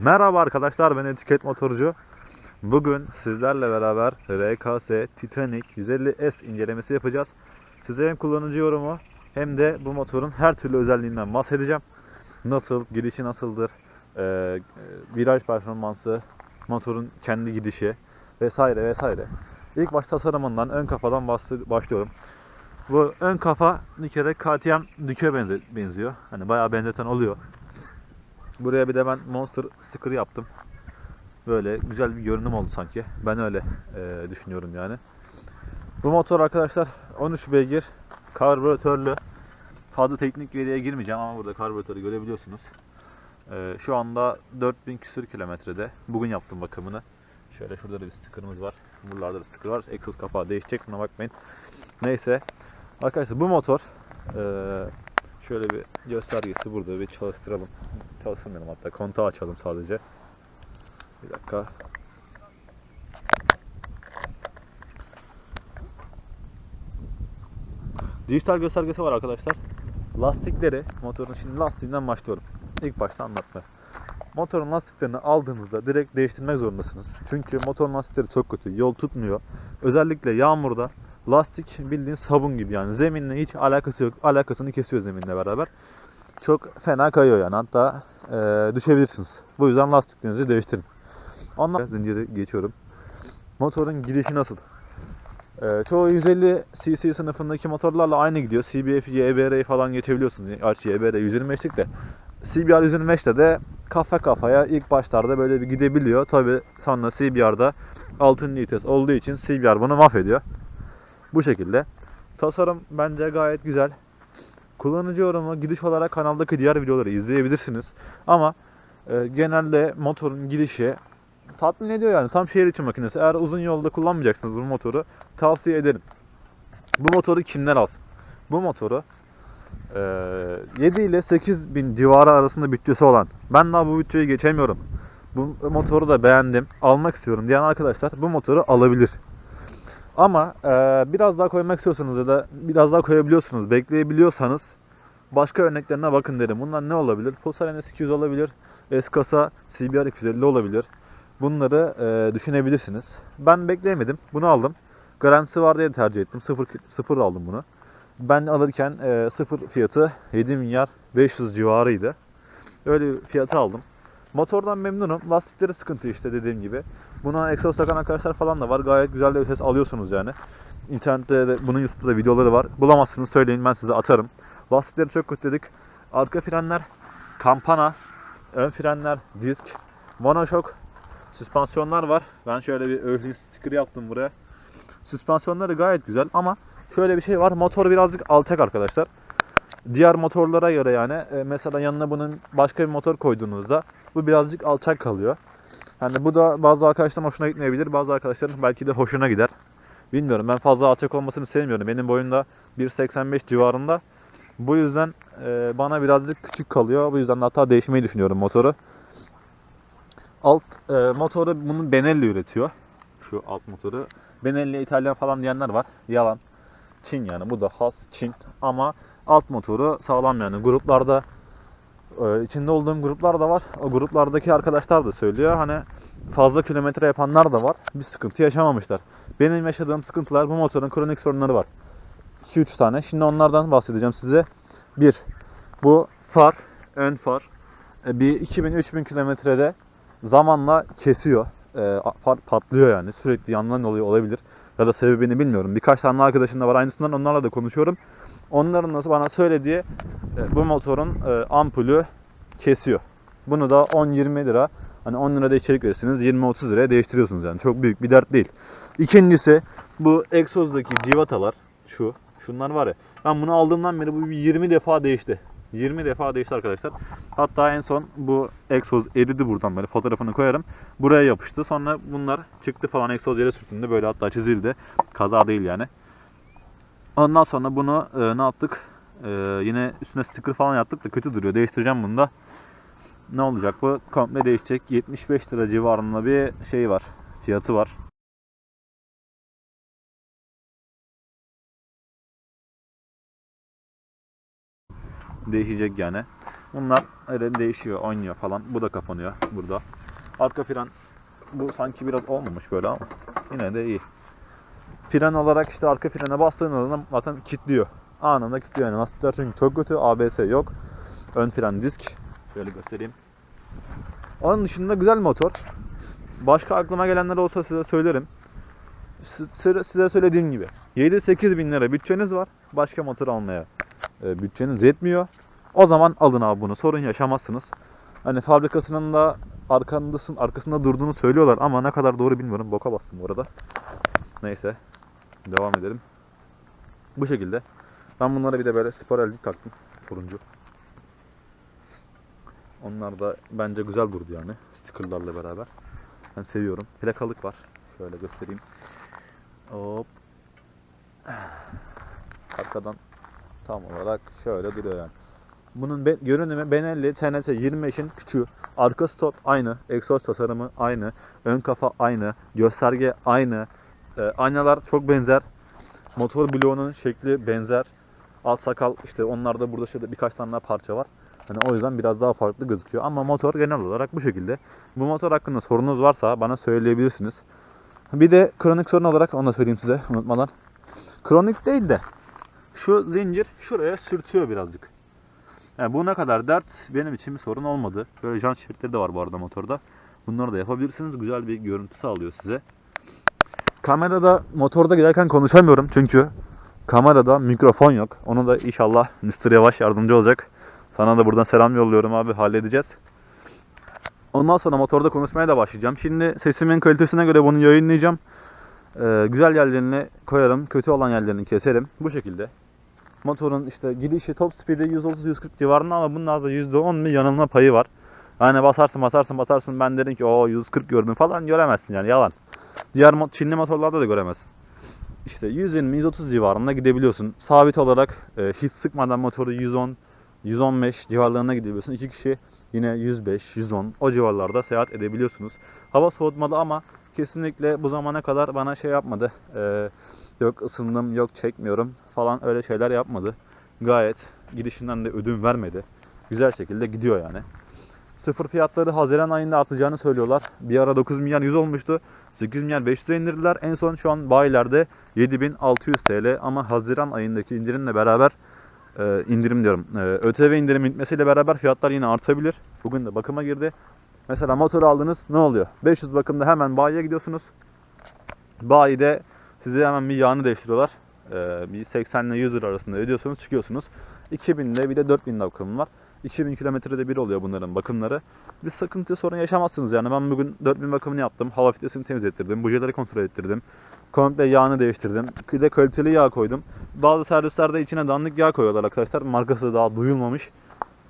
Merhaba arkadaşlar ben Etiket Motorcu. Bugün sizlerle beraber RKS Titanic 150S incelemesi yapacağız. Size hem kullanıcı yorumu hem de bu motorun her türlü özelliğinden bahsedeceğim. Nasıl, gidişi nasıldır, eee, viraj performansı, motorun kendi gidişi vesaire vesaire. İlk baş tasarımından, ön kafadan başlıyorum. Bu ön kafa bir kere KTM benze- benziyor. Hani bayağı benzeten oluyor. Buraya bir de ben Monster sticker yaptım. Böyle güzel bir görünüm oldu sanki. Ben öyle eee, düşünüyorum yani. Bu motor arkadaşlar 13 beygir karbüratörlü. Fazla teknik veriye girmeyeceğim ama burada karbüratörü görebiliyorsunuz. Eee, şu anda 4000 küsür kilometrede. Bugün yaptım bakımını. Şöyle şurada da bir sticker'ımız var. Buralarda da sticker var. Egzoz kapağı değişecek buna bakmayın. Neyse. Arkadaşlar bu motor eee, şöyle bir göstergesi burada bir çalıştıralım. Çalıştırmayalım hatta kontağı açalım sadece. Bir dakika. Dijital göstergesi var arkadaşlar. Lastikleri, motorun şimdi lastiğinden başlıyorum. İlk başta anlatmaya. Motorun lastiklerini aldığınızda direkt değiştirmek zorundasınız. Çünkü motorun lastikleri çok kötü. Yol tutmuyor. Özellikle yağmurda lastik bildiğin sabun gibi yani. Zeminle hiç alakası yok. Alakasını kesiyor zeminle beraber. Çok fena kayıyor yani. Hatta eee, düşebilirsiniz. Bu yüzden lastiklerinizi değiştirin. Ondan zinciri geçiyorum. Motorun gidişi nasıl? Ee, çoğu 150 cc sınıfındaki motorlarla aynı gidiyor. CBF, YBR'yi falan geçebiliyorsunuz. Gerçi YBR 125'lik de. CBR 125'te de kafa kafaya ilk başlarda böyle bir gidebiliyor. Tabi sonra CBR'da altın vites olduğu için CBR bunu mahvediyor. Bu şekilde. Tasarım bence gayet güzel. Kullanıcı yorumu gidiş olarak kanaldaki diğer videoları izleyebilirsiniz. Ama e, genelde motorun gidişi tatmin ediyor yani. Tam şehir içi makinesi. Eğer uzun yolda kullanmayacaksınız bu motoru tavsiye ederim. Bu motoru kimler alsın? Bu motoru e, 7 ile 8 bin civarı arasında bütçesi olan. Ben daha bu bütçeyi geçemiyorum. Bu motoru da beğendim. Almak istiyorum diyen arkadaşlar bu motoru alabilir. Ama e, biraz daha koymak istiyorsanız ya da biraz daha koyabiliyorsunuz, bekleyebiliyorsanız başka örneklerine bakın derim. Bunlar ne olabilir? Pulsar NS200 olabilir. S-Kasa CBR 250 olabilir. Bunları e, düşünebilirsiniz. Ben bekleyemedim. Bunu aldım. Garantisi var diye tercih ettim. Sıfır, sıfır aldım bunu. Ben alırken e, sıfır fiyatı 7 milyar 500 civarıydı. Öyle bir fiyatı aldım. Motordan memnunum. Lastikleri sıkıntı işte dediğim gibi. Buna egzoz takan arkadaşlar falan da var. Gayet güzel de bir ses alıyorsunuz yani. İnternette de bunun YouTube'da videoları var. Bulamazsınız söyleyin ben size atarım. Lastikleri çok kötü dedik. Arka frenler kampana, ön frenler disk, monoşok, süspansiyonlar var. Ben şöyle bir öhlü sticker yaptım buraya. Süspansiyonları gayet güzel ama şöyle bir şey var. Motor birazcık alçak arkadaşlar. Diğer motorlara göre yani e, mesela yanına bunun başka bir motor koyduğunuzda bu birazcık alçak kalıyor. Yani bu da bazı arkadaşların hoşuna gitmeyebilir. Bazı arkadaşların belki de hoşuna gider. Bilmiyorum ben fazla alçak olmasını sevmiyorum. Benim boyum da 1.85 civarında. Bu yüzden e, bana birazcık küçük kalıyor. Bu yüzden de değişmeyi düşünüyorum motoru. Alt e, motoru bunu Benelli üretiyor. Şu alt motoru. Benelli İtalyan falan diyenler var. Yalan. Çin yani. Bu da has Çin. Ama alt motoru sağlam yani. Gruplarda e, içinde olduğum gruplar da var. O gruplardaki arkadaşlar da söylüyor. Hani fazla kilometre yapanlar da var. Bir sıkıntı yaşamamışlar. Benim yaşadığım sıkıntılar bu motorun kronik sorunları var. 2-3 tane. Şimdi onlardan bahsedeceğim size. 1. Bu far, ön far. E, Bir 2000-3000 kilometrede zamanla kesiyor. E, far patlıyor yani. Sürekli yanılan oluyor olabilir. Ya da sebebini bilmiyorum. Birkaç tane arkadaşım da var aynısından onlarla da konuşuyorum. Onların da bana söylediği e, bu motorun e, ampulü kesiyor. Bunu da 10-20 lira hani 10 lirada içerik verirsiniz 20-30 liraya değiştiriyorsunuz yani. Çok büyük bir dert değil. İkincisi bu egzozdaki civatalar şu. Şunlar var ya. Ben bunu aldığımdan beri bu bir 20 defa değişti. 20 defa değişti arkadaşlar. Hatta en son bu egzoz eridi buradan böyle fotoğrafını koyarım. Buraya yapıştı. Sonra bunlar çıktı falan egzoz yere sürtündü. Böyle hatta çizildi. Kaza değil yani. Ondan sonra bunu e, ne yaptık? E, yine üstüne sticker falan yaptık da kötü duruyor. Değiştireceğim bunu da. Ne olacak bu? Komple değişecek. 75 lira civarında bir şey var. Fiyatı var. Değişecek yani. Bunlar öyle değişiyor, oynuyor falan. Bu da kapanıyor burada. Arka fren bu sanki biraz olmamış böyle ama yine de iyi. Fren olarak işte arka frene bastığınızda zaten kilitliyor. Anında kilitliyor yani. Lastikler çünkü çok kötü. ABS yok. Ön fren disk. Şöyle göstereyim. Onun dışında güzel motor. Başka aklıma gelenler olsa size söylerim. Si- Size söylediğim gibi 7-8 bin lira bütçeniz var. Başka motor almaya e, bütçeniz yetmiyor. O zaman alın abi bunu. Sorun yaşamazsınız. Hani fabrikasının da arkandasın, arkasında durduğunu söylüyorlar ama ne kadar doğru bilmiyorum. Boka bastım bu arada. Neyse. Devam edelim. Bu şekilde. Ben bunlara bir de böyle spor eldik taktım. Turuncu. Onlar da bence güzel durdu yani. Stickerlarla beraber. Ben seviyorum. Plakalık var. Şöyle göstereyim. Hop. Arkadan tam olarak şöyle duruyor yani. Bunun be- görünümü Benelli TNT 25'in küçüğü. Arka stop aynı. Egzoz tasarımı aynı. Ön kafa aynı. Gösterge aynı. Ee, aynalar çok benzer. Motor bloğunun şekli benzer. Alt sakal işte onlarda burada şöyle birkaç tane daha parça var. Hani o yüzden biraz daha farklı gözüküyor. Ama motor genel olarak bu şekilde. Bu motor hakkında sorunuz varsa bana söyleyebilirsiniz. Bir de kronik sorun olarak onu da söyleyeyim size unutmadan. Kronik değil de şu zincir şuraya sürtüyor birazcık. Yani bu ne kadar dert benim için bir sorun olmadı. Böyle jant şeritleri de var bu arada motorda. Bunları da yapabilirsiniz. Güzel bir görüntü sağlıyor size. Kamerada motorda giderken konuşamıyorum çünkü kamerada mikrofon yok. Onu da inşallah Mr. Yavaş yardımcı olacak. Sana da buradan selam yolluyorum abi halledeceğiz. Ondan sonra motorda konuşmaya da başlayacağım. Şimdi sesimin kalitesine göre bunu yayınlayacağım. Ee, güzel yerlerini koyarım, kötü olan yerlerini keserim. Bu şekilde. Motorun işte gidişi top speed'i 130-140 civarında ama bunlarda %10 bir yanılma payı var. Yani basarsın basarsın basarsın ben dedim ki o 140 gördüm falan göremezsin yani yalan. Diğer Çinli motorlarda da göremezsin. İşte 120-130 civarında gidebiliyorsun. Sabit olarak e, hiç sıkmadan motoru 110 115 civarlarına gidebiliyorsun. İki kişi yine 105, 110 o civarlarda seyahat edebiliyorsunuz. Hava soğutmalı ama kesinlikle bu zamana kadar bana şey yapmadı. Ee, yok ısındım, yok çekmiyorum falan öyle şeyler yapmadı. Gayet gidişinden de ödün vermedi. Güzel şekilde gidiyor yani. Sıfır fiyatları Haziran ayında artacağını söylüyorlar. Bir ara 9 milyar 100 olmuştu. 8 milyar 500'e indirdiler. En son şu an bayilerde 7600 TL ama Haziran ayındaki indirimle beraber e, indirim diyorum. E, ÖTV indirimi bitmesiyle beraber fiyatlar yine artabilir. Bugün de bakıma girdi. Mesela motor aldınız ne oluyor? 500 bakımda hemen bayiye gidiyorsunuz. Bayide size hemen bir yağını değiştiriyorlar. E, bir 80 ile 100 lira arasında ödüyorsunuz çıkıyorsunuz. 2000 ile bir de 4000 de bakımım var. 2000 kilometrede bir oluyor bunların bakımları. Bir sıkıntı sorun yaşamazsınız yani. Ben bugün 4000 bakımını yaptım. Hava filtresini temizlettirdim. Bujileri kontrol ettirdim. Komple yağını değiştirdim. Bir de kaliteli yağ koydum. Bazı servislerde içine dandik yağ koyuyorlar arkadaşlar. Markası daha duyulmamış.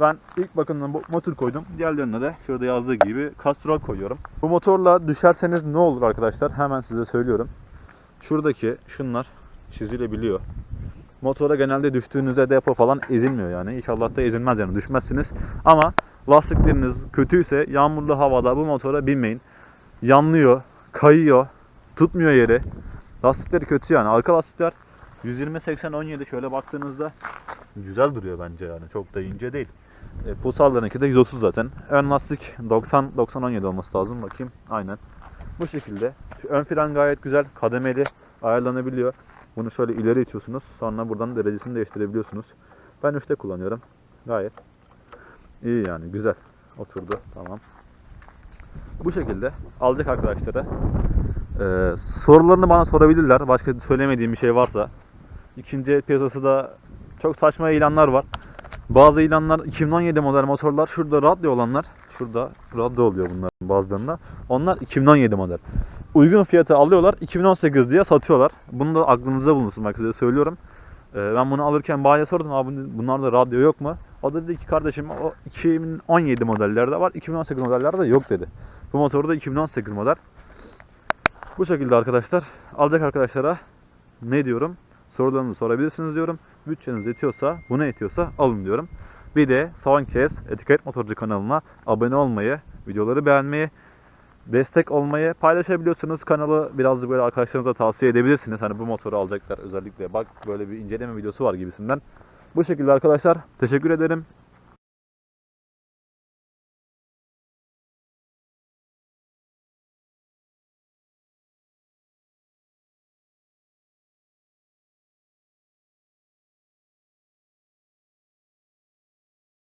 Ben ilk bakımdan bu motor koydum. Diğerlerine de şurada yazdığı gibi kastrol koyuyorum. Bu motorla düşerseniz ne olur arkadaşlar? Hemen size söylüyorum. Şuradaki şunlar çizilebiliyor. Motora genelde düştüğünüzde depo falan ezilmiyor yani. İnşallah da ezilmez yani düşmezsiniz. Ama lastikleriniz kötüyse yağmurlu havada bu motora binmeyin. Yanlıyor, kayıyor, tutmuyor yeri. Lastikleri kötü yani. Arka lastikler 120 80 17 şöyle baktığınızda güzel duruyor bence yani. Çok da ince değil. E, Pulsarlarınki de 130 zaten. Ön lastik 90 90 17 olması lazım. Bakayım. Aynen. Bu şekilde. Ön fren gayet güzel. Kademeli ayarlanabiliyor. Bunu şöyle ileri itiyorsunuz. Sonra buradan derecesini değiştirebiliyorsunuz. Ben 3'te kullanıyorum. Gayet iyi yani. Güzel. Oturdu. Tamam. Bu şekilde alacak arkadaşlara. Ee, sorularını bana sorabilirler. Başka söylemediğim bir şey varsa. İkinci el piyasası da çok saçma ilanlar var. Bazı ilanlar 2017 model motorlar. Şurada radyo olanlar. Şurada radyo oluyor bunların bazılarında. Onlar 2017 model. Uygun fiyata alıyorlar. 2018 diye satıyorlar. Bunu da aklınızda bulunsun. Bak size söylüyorum. Ee, ben bunu alırken bayiye sordum. Abi bunlarda radyo yok mu? O da dedi ki kardeşim o 2017 modellerde var. 2018 modellerde yok dedi. Bu motor da 2018 model. Bu şekilde arkadaşlar. Alacak arkadaşlara ne diyorum? Sorularınızı sorabilirsiniz diyorum. Bütçeniz yetiyorsa, buna yetiyorsa alın diyorum. Bir de son kez Etiket Motorcu kanalına abone olmayı, videoları beğenmeyi, destek olmayı paylaşabiliyorsunuz. Kanalı birazcık böyle arkadaşlarınıza tavsiye edebilirsiniz. Hani bu motoru alacaklar özellikle. Bak böyle bir inceleme videosu var gibisinden. Bu şekilde arkadaşlar. Teşekkür ederim.